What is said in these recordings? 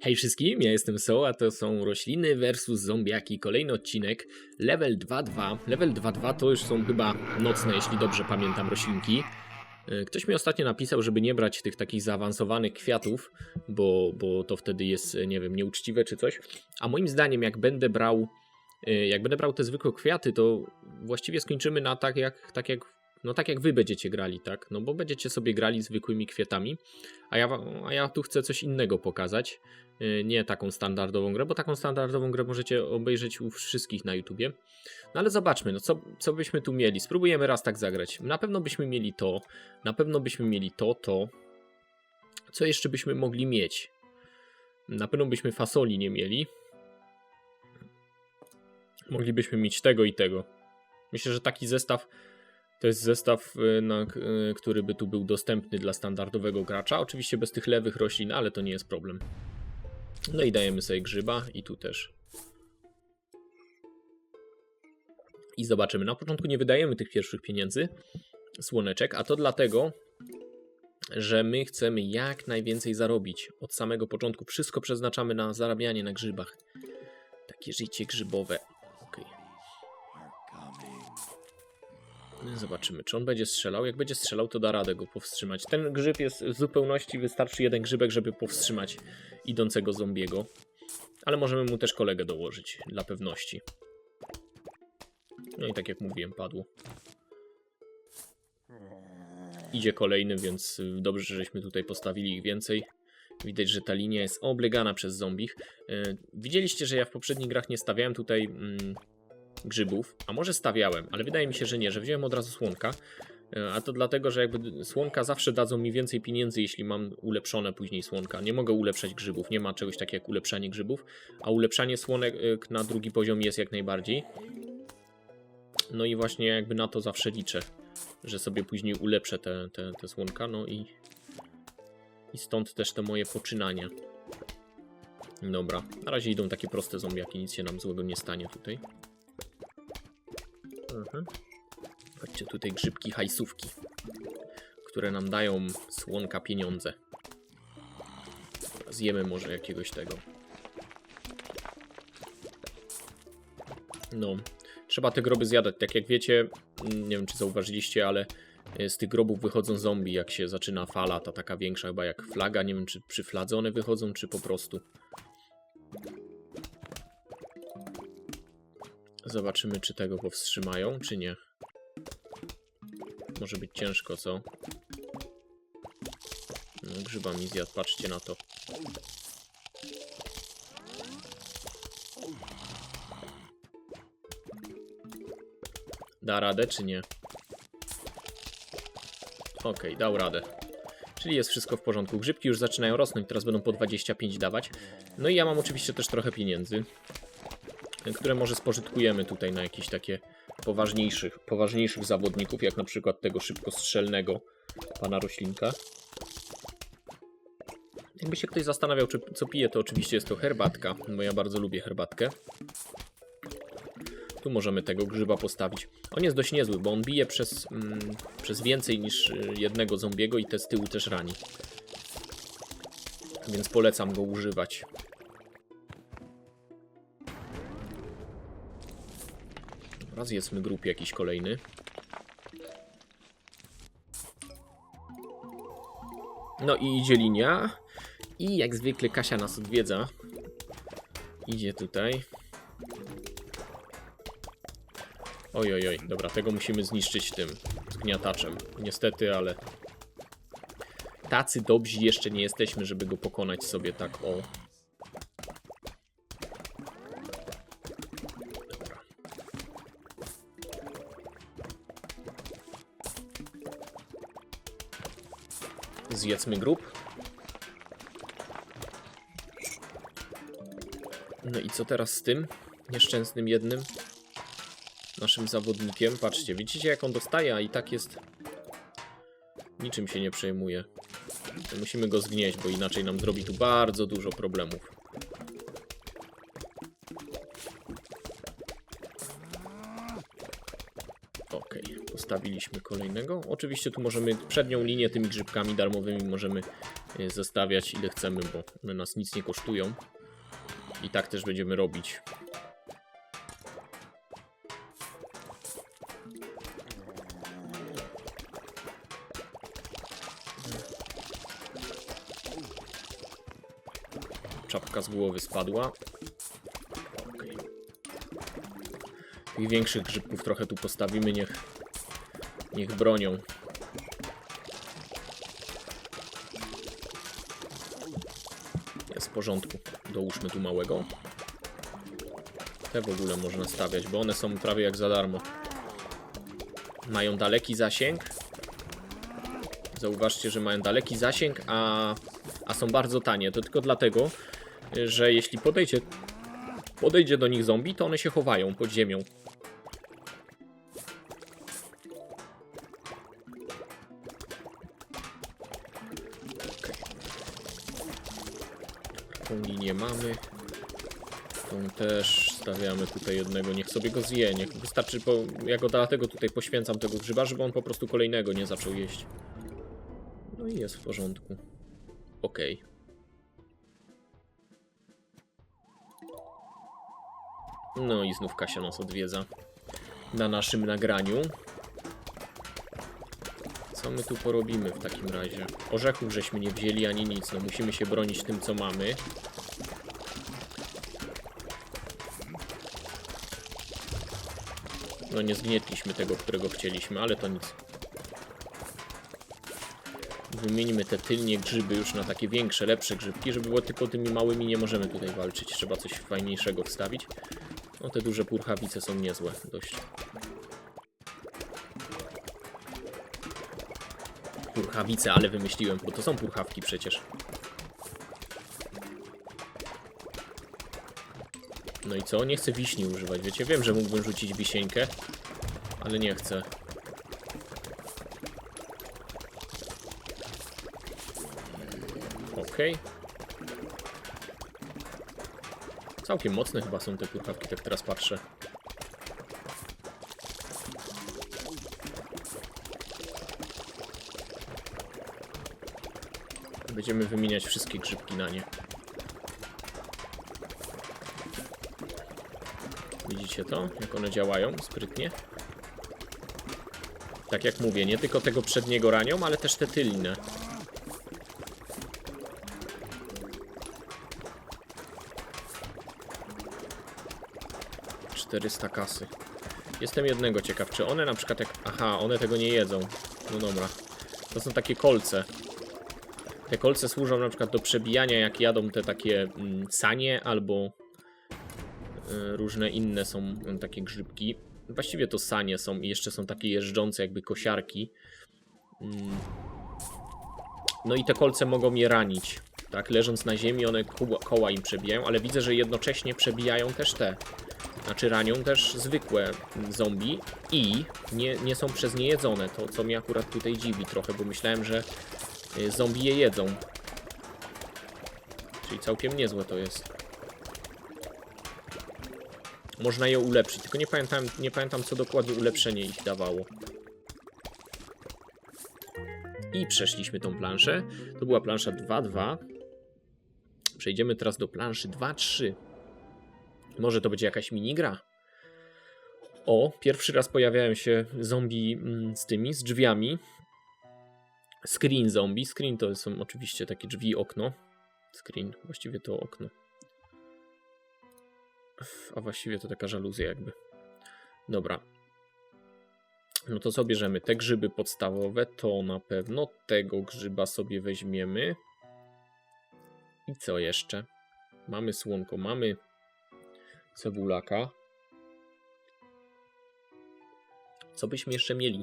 Hej wszystkim, ja jestem So, a to są rośliny versus zombiaki. Kolejny odcinek, level 2.2. Level 2.2 to już są chyba nocne, jeśli dobrze pamiętam, roślinki. E, Ktoś mi ostatnio napisał, żeby nie brać tych takich zaawansowanych kwiatów, bo, bo to wtedy jest, e, nie wiem, nieuczciwe czy coś. A moim zdaniem, jak będę brał, e, jak będę brał te zwykłe kwiaty, to właściwie skończymy na tak jak, tak jak no tak jak wy będziecie grali, tak? No bo będziecie sobie grali zwykłymi kwiatami, a ja, a ja tu chcę coś innego pokazać. Yy, Nie taką standardową grę, bo taką standardową grę możecie obejrzeć u wszystkich na YouTubie. No ale zobaczmy, no co, co byśmy tu mieli. Spróbujemy raz tak zagrać. Na pewno byśmy mieli to, na pewno byśmy mieli to, to. Co jeszcze byśmy mogli mieć? Na pewno byśmy fasoli nie mieli. Moglibyśmy mieć tego i tego. Myślę, że taki zestaw to jest zestaw, y, na, y, który by tu był dostępny dla standardowego gracza. Oczywiście bez tych lewych roślin, ale to nie jest problem. No i dajemy sobie grzyba i tu też. I zobaczymy. Na początku nie wydajemy tych pierwszych pieniędzy, słoneczek, a to dlatego, że my chcemy jak najwięcej zarobić od samego początku. Wszystko przeznaczamy na zarabianie na grzybach. Takie życie grzybowe. Zobaczymy, czy on będzie strzelał. Jak będzie strzelał, to da radę go powstrzymać. Ten grzyb jest w zupełności, wystarczy jeden grzybek, żeby powstrzymać idącego zombiego. Ale możemy mu też kolegę dołożyć, dla pewności. No i tak jak mówiłem, padło. Idzie kolejny, więc dobrze, żeśmy tutaj postawili ich więcej. Widać, że ta linia jest oblegana przez zombich. Y, Widzieliście, że ja w poprzednich grach nie stawiałem tutaj mm, grzybów, a może stawiałem, ale wydaje mi się, że nie, że wziąłem od razu słonka. E, A to dlatego, że jakby słonka zawsze dadzą mi więcej pieniędzy, jeśli mam ulepszone później słonka. Nie mogę ulepszać grzybów, nie ma czegoś takiego jak ulepszanie grzybów, a ulepszanie słonek e, na drugi poziom jest jak najbardziej. No i właśnie jakby na to zawsze liczę, że sobie później ulepszę te, te, te słonka, no i, i stąd też te moje poczynania. Dobra, na razie idą takie proste zombiaki, nic się nam złego nie stanie tutaj. Mhm. Chodźcie tutaj grzybki hajsówki, które nam dają słonka pieniądze. Zjemy może jakiegoś tego. No, trzeba te groby zjadać. Tak jak wiecie, nie wiem czy zauważyliście, ale e, z tych grobów wychodzą zombie, jak się zaczyna fala, ta taka większa chyba jak flaga. Nie wiem czy przy fladze one wychodzą, czy po prostu. Zobaczymy, czy tego powstrzymają, czy nie. Może być ciężko, co? No, grzyba mi zjadł, patrzcie na to. Da radę, czy nie? Okej, dał radę. Czyli jest wszystko w porządku. Grzybki już zaczynają rosnąć, teraz będą po 25 dawać. No i ja mam oczywiście też trochę pieniędzy które może spożytkujemy tutaj na jakieś takie poważniejszych, poważniejszych zawodników, jak na przykład tego szybkostrzelnego pana roślinka. Jakby się ktoś zastanawiał, czy, co pije, to oczywiście jest to herbatka, bo ja bardzo lubię herbatkę. Tu możemy tego grzyba postawić. On jest dość niezły, bo on bije przez, mm, przez więcej niż y, jednego zombiego i te z tyłu też rani. Więc polecam go używać. Raz jedzmy grup jakiś kolejny. No i idzie linia. I jak zwykle Kasia nas odwiedza. Idzie tutaj. Oj, oj, oj. Dobra, tego musimy zniszczyć tym zgniataczem. Niestety, ale... Tacy dobrzy jeszcze nie jesteśmy, żeby go pokonać sobie tak o... Zjedzmy grób. No i co teraz z tym nieszczęsnym jednym naszym zawodnikiem? Patrzcie, widzicie jak on dostaje, a i tak jest... Niczym się nie przejmuje. To musimy go zgnieść, bo inaczej nam zrobi tu bardzo dużo problemów. Okej, postawiliśmy kolejnego. Oczywiście tu możemy przednią linię tymi grzybkami darmowymi możemy y, zostawiać ile chcemy, bo one nas nic nie kosztują. I tak też będziemy robić. Czapka z głowy spadła. Tych większych grzybków trochę tu postawimy, niech, niech bronią. Jest w porządku. Dołóżmy tu małego. Te w ogóle można stawiać, bo one są prawie jak za darmo. Mają daleki zasięg. Zauważcie, że mają daleki zasięg, a, a są bardzo tanie. To tylko dlatego, że jeśli podejdzie, podejdzie do nich zombie, to one się chowają pod ziemią. Mamy. Tą też stawiamy tutaj jednego. Niech sobie go zje. Niech wystarczy, bo ja go dlatego tutaj poświęcam tego grzyba, żeby on po prostu kolejnego nie zaczął jeść. No i jest w porządku. Okej. No i znów Kasia nas odwiedza na naszym nagraniu. Co my tu porobimy w takim razie? Orzechów żeśmy nie wzięli ani nic, no musimy się bronić tym co mamy. No nie zgnietliśmy tego, którego chcieliśmy, ale to nic. Wymieńmy te tylnie grzyby już na takie większe, lepsze grzybki, żeby było tylko tymi małymi nie możemy tutaj walczyć. Trzeba coś fajniejszego wstawić. No te duże purchawice są niezłe dość. Purchawice, ale wymyśliłem, bo to są purchawki przecież. No i co? Nie chcę wiśni używać, wiecie? Wiem, że mógłbym rzucić wisieńkę, ale nie chcę. Okej. Całkiem mocne chyba są te purchawki, tak teraz patrzę. Będziemy wymieniać wszystkie grzybki na nie. Widzicie to? Jak one działają sprytnie? Tak jak mówię, nie tylko tego przedniego ranią, ale też te tylne. Czterysta kasy. Jestem jednego ciekaw, czy one na przykład jak... Aha, one tego nie jedzą. No dobra. To są takie kolce. Te kolce służą na przykład do przebijania, jak jadą te takie mm, sanie albo różne inne są takie grzybki. Właściwie to sanie są i jeszcze są takie jeżdżące jakby kosiarki. Mm. No i te kolce mogą je ranić. Tak, leżąc na ziemi one koła, im przebijają, ale widzę, że jednocześnie przebijają też te. Znaczy ranią też zwykłe zombie i nie, nie są przez nie jedzone. To co mnie akurat tutaj dziwi trochę, bo myślałem, że y, zombie je jedzą. Czyli całkiem niezłe to jest. Można je ulepszyć, tylko nie pamiętam, nie pamiętam co dokładnie ulepszenie ich dawało. I przeszliśmy tą planszę. To była plansza 2.2. Przejdziemy teraz do planszy 2.3. Może to będzie jakaś minigra? O, pierwszy raz pojawiają się zombie mm, z tymi, z drzwiami. Screen zombie. Screen to są oczywiście takie drzwi, okno. Screen, właściwie to okno. A właściwie to taka żaluzja jakby. Dobra. No to co bierzemy? Te grzyby podstawowe to na pewno. Tego grzyba sobie weźmiemy. I co jeszcze? Mamy słonko, mamy cebulaka. Co byśmy jeszcze mieli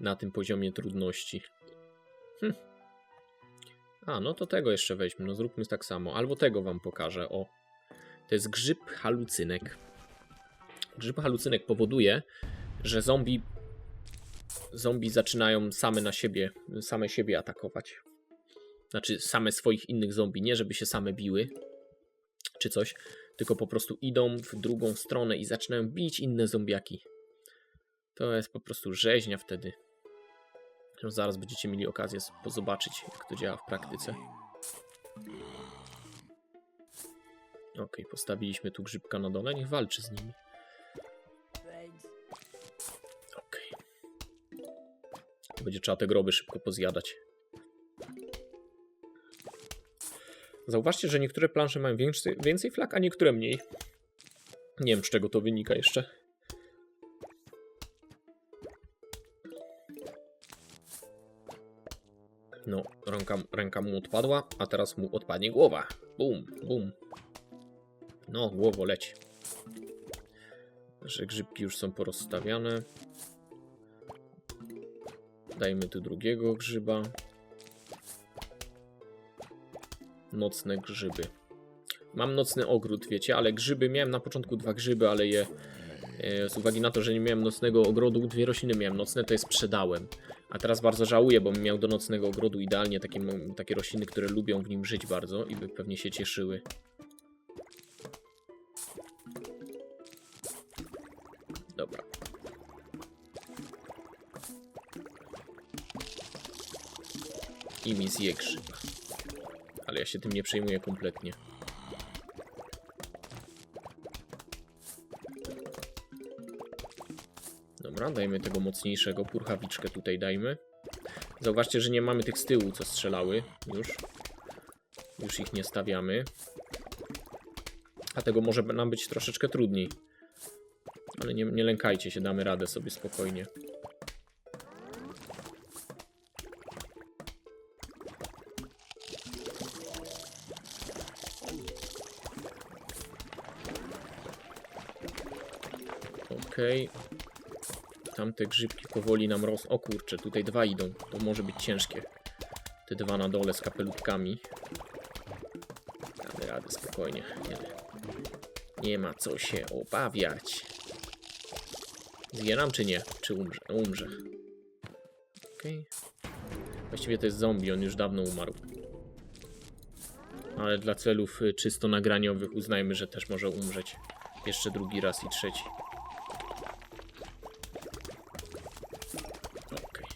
na tym poziomie trudności? Hm. A, no to tego jeszcze weźmy. No zróbmy tak samo. Albo tego wam pokażę. O. To jest grzyb halucynek. Grzyb halucynek powoduje, że zombie zombie zaczynają same na siebie, same siebie atakować. Znaczy same swoich innych zombie, nie żeby się same biły czy coś, tylko po prostu idą w drugą stronę i zaczynają bić inne zombiaki. To jest po prostu rzeźnia wtedy. Zaraz będziecie mieli okazję zobaczyć, jak to działa w praktyce. Ok, postawiliśmy tu grzybka na dole, niech walczy z nimi. Ok. Będzie trzeba te groby szybko pozjadać. Zauważcie, że niektóre plansze mają więcej, więcej flag, a niektóre mniej. Nie wiem, z czego to wynika jeszcze. No, ręka, ręka mu odpadła, a teraz mu odpadnie głowa. Bum, bum. No, głowo leci. Że grzybki już są porozstawiane. Dajmy tu drugiego grzyba. Nocne grzyby. Mam nocny ogród, wiecie, ale grzyby miałem na początku dwa grzyby, ale je e, z uwagi na to, że nie miałem nocnego ogrodu, dwie rośliny miałem nocne, to je sprzedałem. A teraz bardzo żałuję, bo miał do nocnego ogrodu idealnie takie, takie rośliny, które lubią w nim żyć bardzo i by pewnie się cieszyły. I mi zje grzyba. Ale ja się tym nie przejmuję kompletnie. Dobra, dajmy tego mocniejszego, purchawiczkę tutaj dajmy. Zauważcie, że nie mamy tych z tyłu, co strzelały już. Już ich nie stawiamy. A tego może nam być troszeczkę trudniej. Ale nie, nie lękajcie się, damy radę sobie spokojnie. Okej. Tamte grzybki powoli nam rosną. O kurczę, tutaj dwa idą. To może być ciężkie. Te dwa na dole z kapelutkami. Damy radę spokojnie. Nie, nie ma co się obawiać. Zje czy nie? Czy umrze? No, umrze. Okej. Właściwie to jest zombie, on już dawno umarł. Ale dla celów y, czysto nagraniowych uznajmy, że też może umrzeć. Jeszcze drugi raz i trzeci. Okej.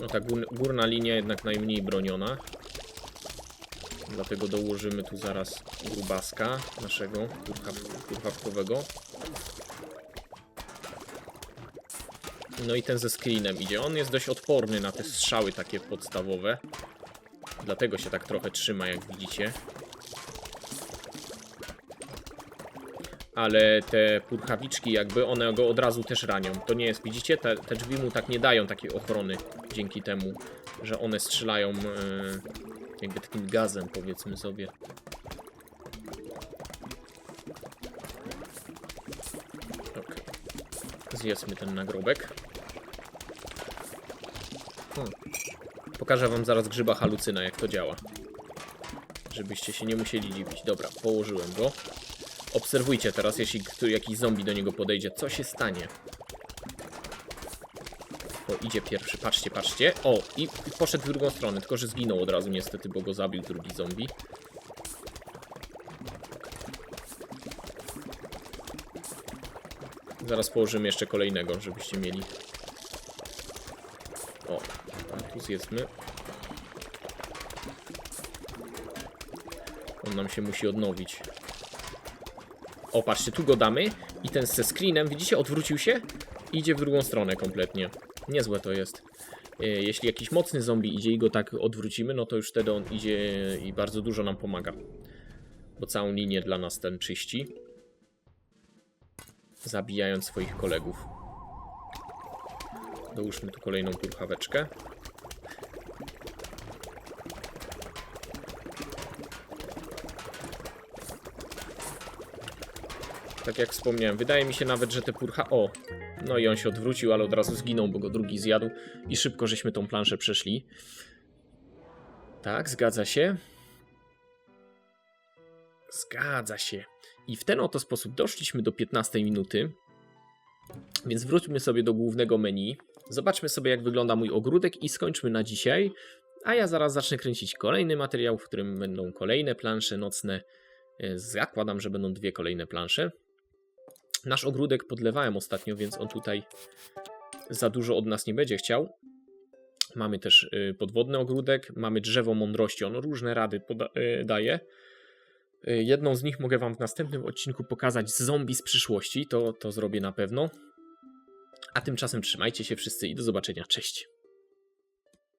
No ta gór, górna linia jednak najmniej broniona. Dlatego dołożymy tu zaraz grubaska naszego kurchaw, kurchawkowego. No i ten ze screenem idzie. On jest dość odporny na te strzały takie podstawowe. Dlatego się tak trochę trzyma, jak widzicie. Ale te purchawiczki jakby, one go od razu też ranią. To nie jest, widzicie, te, te drzwi mu tak nie dają takiej ochrony dzięki temu, że one strzelają e, jakby takim gazem, powiedzmy sobie. Okej. Zjedzmy ten nagrobek. Hmm. Pokażę wam zaraz grzyba halucyna, jak to działa. Żebyście się nie musieli dziwić. Dobra, położyłem go. Obserwujcie teraz, jeśli jakiś zombie do niego podejdzie, co się stanie. O, idzie pierwszy, patrzcie, patrzcie. O, i poszedł w drugą stronę, tylko że zginął od razu niestety, bo go zabił drugi zombie. Zaraz położymy jeszcze kolejnego, żebyście mieli. O, tu zjedzmy. On nam się musi odnowić. O, patrzcie, tu go damy i ten ze screenem, widzicie, odwrócił się idzie w drugą stronę kompletnie. Niezłe to jest. E, Jeśli jakiś mocny zombie idzie i go tak odwrócimy, no to już wtedy on idzie i bardzo dużo nam pomaga. Bo całą linię dla nas ten czyści. Zabijając swoich kolegów. Dołóżmy tu kolejną purchaweczkę. Tak jak wspomniałem, wydaje mi się nawet, że te purcha... O! No i on się odwrócił, ale od razu zginął, bo go drugi zjadł. I szybko żeśmy tą planszę przeszli. Tak, zgadza się. Zgadza się. I w ten oto sposób doszliśmy do 15 minuty. Więc wróćmy sobie do głównego menu. Zobaczmy sobie, jak wygląda mój ogródek i skończmy na dzisiaj. A ja zaraz zacznę kręcić kolejny materiał, w którym będą kolejne plansze nocne. E, Zakładam, że będą dwie kolejne plansze. Nasz ogródek podlewałem ostatnio, więc on tutaj za dużo od nas nie będzie chciał. Mamy też y, podwodny ogródek, mamy drzewo mądrości, on różne rady y, daje. Y, Jedną z nich mogę Wam w następnym odcinku pokazać z zombie z przyszłości, to, to zrobię na pewno. A tymczasem trzymajcie się wszyscy i do zobaczenia, cześć.